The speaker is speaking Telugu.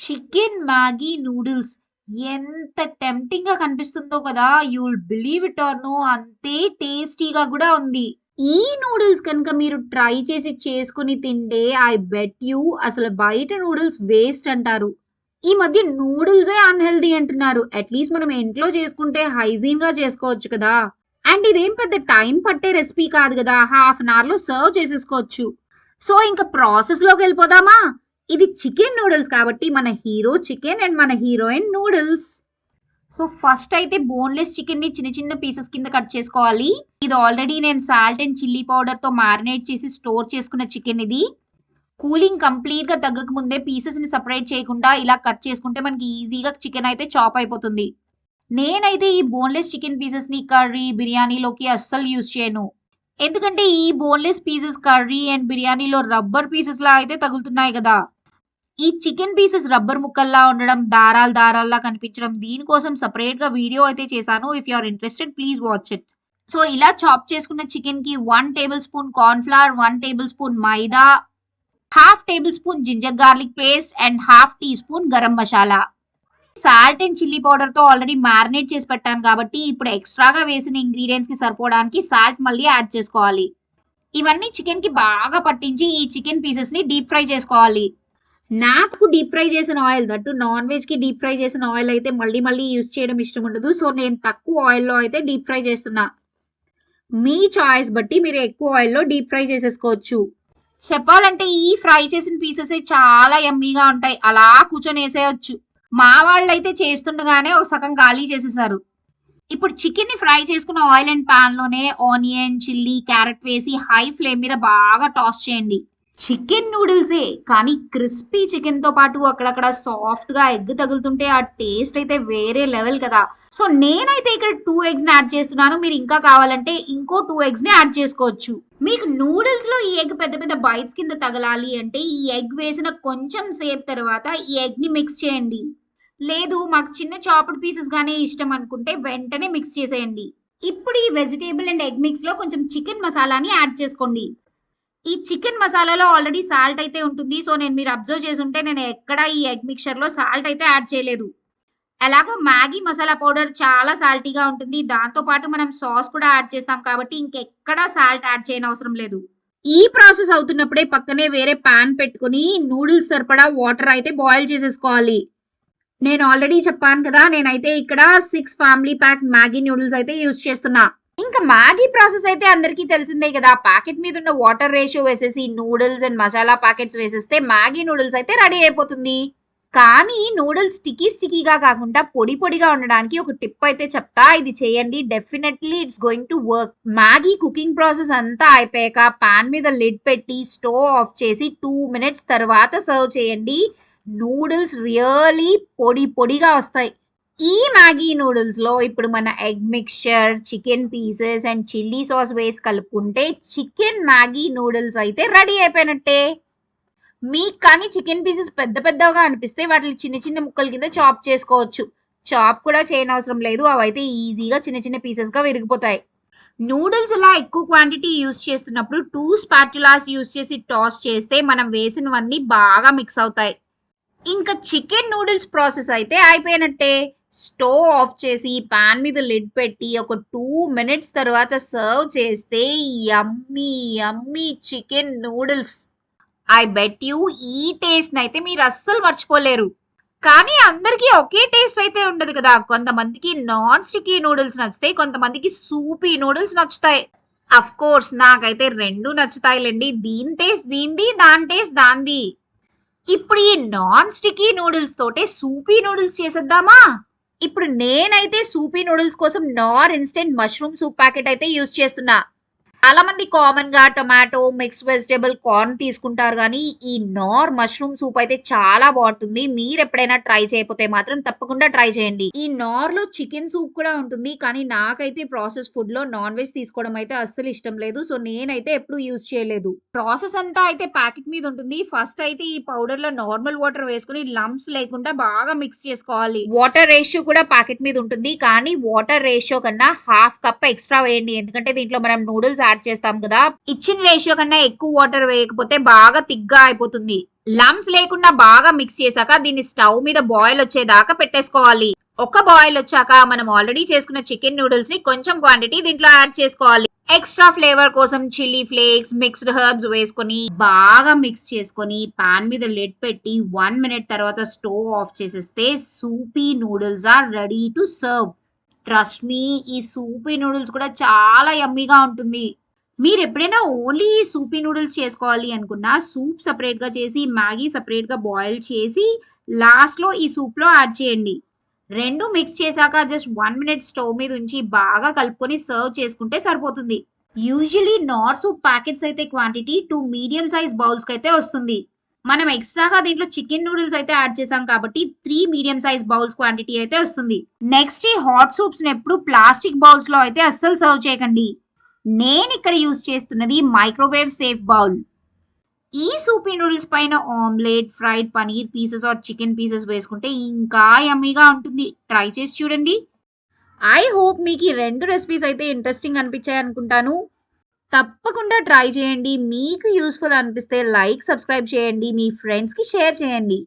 Chicken Maggi noodles. ఎంత టెంప్టింగ్గా కనిపిస్తుందో కదా! You will believe it or no అంతే టేస్టీగా కూడా ఉంది. ఈ నూడిల్స్ కనుక మీరు ట్రై చేసి చేసుకుని తింటే ఐ బెట్ యూ అసలు బయట నూడిల్స్ వేస్ట్ అంటారు. ఈ మధ్య నూడిల్సే అన్హెల్దీ అంటున్నారు. అట్లీస్ట్ మనం ఇంట్లో చేసుకుంటే హైజీన్గా చేసుకోవచ్చు కదా! అండ్ ఇదేం పెద్ద టైం పట్టే రెసిపీ కాదు కదా! హాఫ్ అన్ అవర్లో సర్వ్ చేసేసుకోవచ్చు. సో ఇంకా ప్రాసెస్లోకి వెళ్ళిపోదామా? ఇది చికెన్ నూడిల్స్ కాబట్టి మన హీరో చికెన్ అండ్ మన హీరోయిన్ నూడిల్స్. సో ఫస్ట్ అయితే బోన్లెస్ చికెన్ని చిన్న చిన్న పీసెస్ కింద కట్ చేసుకోవాలి. ఇది ఆల్రెడీ నేను సాల్ట్ అండ్ చిల్లీ పౌడర్తో మారినేట్ చేసి స్టోర్ చేసుకున్న చికెన్ ఇది. కూలింగ్ కంప్లీట్గా తగ్గక ముందే పీసెస్ని సపరేట్ చేయకుండా ఇలా కట్ చేసుకుంటే మనకి ఈజీగా చికెన్ అయితే చాప్ అయిపోతుంది. నేనైతే ఈ బోన్లెస్ చికెన్ పీసెస్ని కర్రీ బిర్యానీలోకి అస్సలు యూజ్ చేయను. ఎందుకంటే ఈ బోన్లెస్ పీసెస్ కర్రీ అండ్ బిర్యానీలో రబ్బర్ పీసెస్ లా అయితే తగులుతున్నాయి కదా. ఈ చికెన్ పీసెస్ రబ్బర్ ముక్కల్లా ఉండడం దారాలు దారాల్లా కనిపించడం దీనికోసం సపరేట్గా వీడియో అయితే చేశాను. If you are interested please watch it so ఇలా చాప్ చేసుకున్న చికెన్కి one tablespoon cornflour one tablespoon maida half tablespoon ginger garlic paste and half teaspoon garam masala salt and chilli పౌడర్తో already marinate చేసి పెట్టాను కాబట్టి ఇప్పుడు ఎక్స్ట్రాగా వేసిన ఇంగ్రీడియంట్స్కి సరిపోవడానికి సాల్ట్ మళ్ళీ యాడ్ చేసుకోవాలి. ఇవన్నీ చికెన్కి బాగా పట్టించి ఈ చికెన్ పీసెస్ని డీప్ ఫ్రై చేసుకోవాలి. నాకు డీప్ ఫ్రై చేసిన ఆయిల్ దట్టు నాన్ వెజ్కి డీప్ ఫ్రై చేసిన ఆయిల్ అయితే మళ్ళీ మళ్ళీ యూజ్ చేయడం ఇష్టం ఉండదు. సో నేను తక్కువ ఆయిల్లో అయితే డీప్ ఫ్రై చేస్తున్నా. మీ చాయిస్ బట్టి మీరు ఎక్కువ ఆయిల్లో డీప్ ఫ్రై చేసేసుకోవచ్చు. చెప్పాలంటే ఈ ఫ్రై చేసిన పీసెస్ చాలా ఎమ్మీగా ఉంటాయి. అలా కూర్చొని వేసేయచ్చు. మా వాళ్ళు అయితే చేస్తుండగానే ఒక సగం ఖాళీ చేసేసారు. ఇప్పుడు చికెన్ని ఫ్రై చేసుకున్న ఆయిల్ అండ్ పాన్లోనే ఆనియన్ చిల్లీ క్యారెట్ వేసి హై ఫ్లేమ్ మీద బాగా టాస్ చేయండి. చికెన్ నూడిల్సే కానీ క్రిస్పీ చికెన్తో పాటు అక్కడక్కడ సాఫ్ట్గా ఎగ్ తగులుతుంటే ఆ టేస్ట్ అయితే వేరే లెవెల్ కదా. సో నేనైతే ఇక్కడ టూ ఎగ్స్ని యాడ్ చేస్తున్నాను. మీరు ఇంకా కావాలంటే ఇంకో టూ ఎగ్స్ని యాడ్ చేసుకోవచ్చు. మీకు నూడిల్స్లో ఈ ఎగ్ పెద్ద పెద్ద బైట్స్ కింద తగలాలి అంటే ఈ ఎగ్ వేసిన కొంచెం సేపు తర్వాత ఈ ఎగ్ని మిక్స్ చేయండి. లేదు మాకు చిన్న చాపడ్ పీసెస్ గానే ఇష్టం అనుకుంటే వెంటనే మిక్స్ చేసేయండి. ఇప్పుడు ఈ వెజిటేబుల్ అండ్ ఎగ్ మిక్స్లో కొంచెం చికెన్ మసాలాని యాడ్ చేసుకోండి. ఈ చికెన్ మసాలాలో ఆల్రెడీ సాల్ట్ అయితే ఉంటుంది. సో నేను మీరు అబ్జర్వ్ చేసి ఉంటే నేను ఎక్కడ ఈ ఎగ్ మిక్చర్లో సాల్ట్ అయితే యాడ్ చేయలేదు. అలాగో మ్యాగీ మసాలా పౌడర్ చాలా సాల్టీగా ఉంటుంది. దాంతో పాటు మనం సాస్ కూడా యాడ్ చేస్తాం కాబట్టి ఇంకెక్కడా సాల్ట్ యాడ్ చేయని అవసరం లేదు. ఈ ప్రాసెస్ అవుతున్నప్పుడే పక్కనే వేరే పాన్ పెట్టుకుని నూడిల్స్ సరిపడా వాటర్ అయితే బాయిల్ చేసేసుకోవాలి. నేను ఆల్రెడీ చెప్పాను కదా నేనైతే ఇక్కడ six family pack Maggi noodles అయితే యూజ్ చేస్తున్నా. ఇంకా మ్యాగీ ప్రాసెస్ అయితే అందరికీ తెలిసిందే కదా. ప్యాకెట్ మీద ఉన్న వాటర్ రేషియో వేసేసి నూడిల్స్ అండ్ మసాలా ప్యాకెట్స్ వేసేస్తే మ్యాగీ నూడిల్స్ అయితే రెడీ అయిపోతుంది. కానీ నూడిల్స్ స్టికీ స్టికీగా కాకుండా పొడి పొడిగా ఉండడానికి ఒక టిప్ అయితే చెప్తా. ఇది చేయండి. Definitely it's going to work Maggi cooking process అంతా అయిపోయాక పాన్ మీద లిడ్ పెట్టి స్టవ్ ఆఫ్ చేసి టూ మినిట్స్ తర్వాత సర్వ్ చేయండి. నూడిల్స్ రియలీ పొడి పొడిగా వస్తాయి. ఈ మ్యాగీ నూడిల్స్లో ఇప్పుడు మన egg mixture chicken pieces and chilli sauce వేసి కలుపుకుంటే చికెన్ మ్యాగీ నూడిల్స్ అయితే రెడీ అయిపోయినట్టే. మీకు కానీ చికెన్ పీసెస్ పెద్ద పెద్దగా అనిపిస్తే వాటిని చిన్న చిన్న ముక్కల కింద చాప్ చేసుకోవచ్చు. చాప్ కూడా చేయనవసరం లేదు. అవైతే ఈజీగా చిన్న చిన్న పీసెస్గా విరిగిపోతాయి. నూడిల్స్ ఇలా ఎక్కువ క్వాంటిటీ యూస్ చేస్తున్నప్పుడు టూ స్పాటులాస్ యూస్ చేసి టాస్ చేస్తే మనం వేసినవన్నీ బాగా మిక్స్ అవుతాయి. ఇంకా చికెన్ నూడిల్స్ ప్రాసెస్ అయితే అయిపోయినట్టే స్టవ్ ఆఫ్ చేసి పాన్ మీద లిడ్ పెట్టి ఒక టూ మినిట్స్ తర్వాత సర్వ్ చేస్తే yummy yummy chicken noodles. I bet you ఈ టేస్ట్ అయితే మీరు అస్సలు మర్చిపోలేరు. కానీ అందరికీ ఒకే టేస్ట్ అయితే ఉండదు కదా. కొంతమందికి నాన్ స్టిక్కీ నూడిల్స్ నచ్చుతాయి కొంతమందికి సూపీ నూడిల్స్ నచ్చుతాయి. అఫ్ కోర్స్ నాకైతే రెండు నచ్చుతాయిలేండి. దీని టేస్ట్ దీంది దాని టేస్ట్ దాంది ఇప్పుడు ఈ నాన్ స్టిక్కీ నూడిల్స్ తోటే సూపీ నూడిల్స్ చేసేద్దామా? ఇప్పుడు నేనైతే సూపీ నూడిల్స్ కోసం Knorr instant mushroom soup packet అయితే యూస్ చేస్తున్నా. చాలా మంది కామన్గా టొమాటో మిక్స్ వెజిటేబుల్ కార్న్ తీసుకుంటారు కానీ ఈ నార్ మష్రూమ్ సూప్ అయితే చాలా బాగుంటుంది. మీరు ఎప్పుడైనా ట్రై చేయకపోతే మాత్రం తప్పకుండా ట్రై చేయండి. ఈ నార్లో చికెన్ సూప్ కూడా ఉంటుంది కానీ నాకైతే ప్రాసెస్ ఫుడ్లో నాన్ వెజ్ తీసుకోవడం అయితే అస్సలు ఇష్టం లేదు. సో నేనైతే ఎప్పుడు యూజ్ చేయలేదు. ప్రాసెస్ అంతా అయితే ప్యాకెట్ మీద ఉంటుంది. ఫస్ట్ అయితే ఈ పౌడర్లో నార్మల్ వాటర్ వేసుకుని లంప్స్ లేకుండా బాగా మిక్స్ చేసుకోవాలి. వాటర్ రేషియో కూడా ప్యాకెట్ మీద ఉంటుంది. కానీ వాటర్ రేషియో కన్నా హాఫ్ కప్ ఎక్స్ట్రా వేయండి. ఎందుకంటే దీంట్లో మనం నూడిల్స్ యాడ్ చేస్తాం కదా. ఇచ్చిన రేషియో కన్నా ఎక్కువ వాటర్ వేయకపోతే బాగా తిగ్గా అయిపోతుంది. లమ్స్ లేకుండా బాగా మిక్స్ చేశాక దీన్ని స్టవ్ మీద బాయిల్ వచ్చేదాకా పెట్టేసుకోవాలి. ఒక బాయిల్ వచ్చాక మనం ఆల్రెడీ చేసుకున్న చికెన్ నూడిల్స్ని కొంచెం క్వాంటిటీ దీంట్లో యాడ్ చేసుకోవాలి. ఎక్స్ట్రా ఫ్లేవర్ కోసం చిల్లీ ఫ్లేక్స్ మిక్స్డ్ హర్బ్స్ వేసుకొని బాగా మిక్స్ చేసుకొని పాన్ మీద లెడ్ పెట్టి వన్ మినిట్ తర్వాత స్టవ్ ఆఫ్ చేసేస్తే soupy noodles are ready to serve. Trust me ఈ సూపీ నూడిల్స్ కూడా చాలా యమ్మీగా ఉంటుంది. మీరు ఎప్పుడైనా ఓన్లీ సూపీ నూడిల్స్ చేసుకోవాలి అనుకున్నా సూప్ సపరేట్గా చేసి మ్యాగీ సపరేట్గా బాయిల్ చేసి లాస్ట్లో ఈ సూప్లో యాడ్ చేయండి. రెండు మిక్స్ చేశాక జస్ట్ వన్ మినిట్ స్టవ్ మీద ఉంచి బాగా కలుపుకొని సర్వ్ చేసుకుంటే సరిపోతుంది. యూజువలీ నార్ సూప్ ప్యాకెట్స్ అయితే క్వాంటిటీ టూ మీడియం సైజ్ బౌల్స్కి అయితే వస్తుంది. మనం ఎక్స్ట్రాగా దీంట్లో చికెన్ నూడిల్స్ అయితే యాడ్ చేసాం కాబట్టి three medium size bowls quantity అయితే వస్తుంది. నెక్స్ట్ ఈ హాట్ సూప్స్ ఎప్పుడు ప్లాస్టిక్ బౌల్స్లో అయితే అస్సలు సర్వ్ చేయకండి. నేను ఇక్కడ యూజ్ చేస్తున్నది మైక్రోవేవ్ సేఫ్ బౌల్ ఈ సూపీ నూడిల్స్ పైన omelette fried paneer pieces or chicken pieces వేసుకుంటే ఇంకా యమ్మీగా ఉంటుంది. ట్రై చేసి చూడండి. ఐ హోప్ మీకు ఈ రెండు రెసిపీస్ అయితే ఇంట్రెస్టింగ్ అనిపించాయి అనుకుంటాను తప్పకుండా ట్రై చేయండి. మీకు యూస్ఫుల్ అనిపిస్తే లైక్ సబ్స్క్రైబ్ చేయండి. మీ ఫ్రెండ్స్కి షేర్ చేయండి.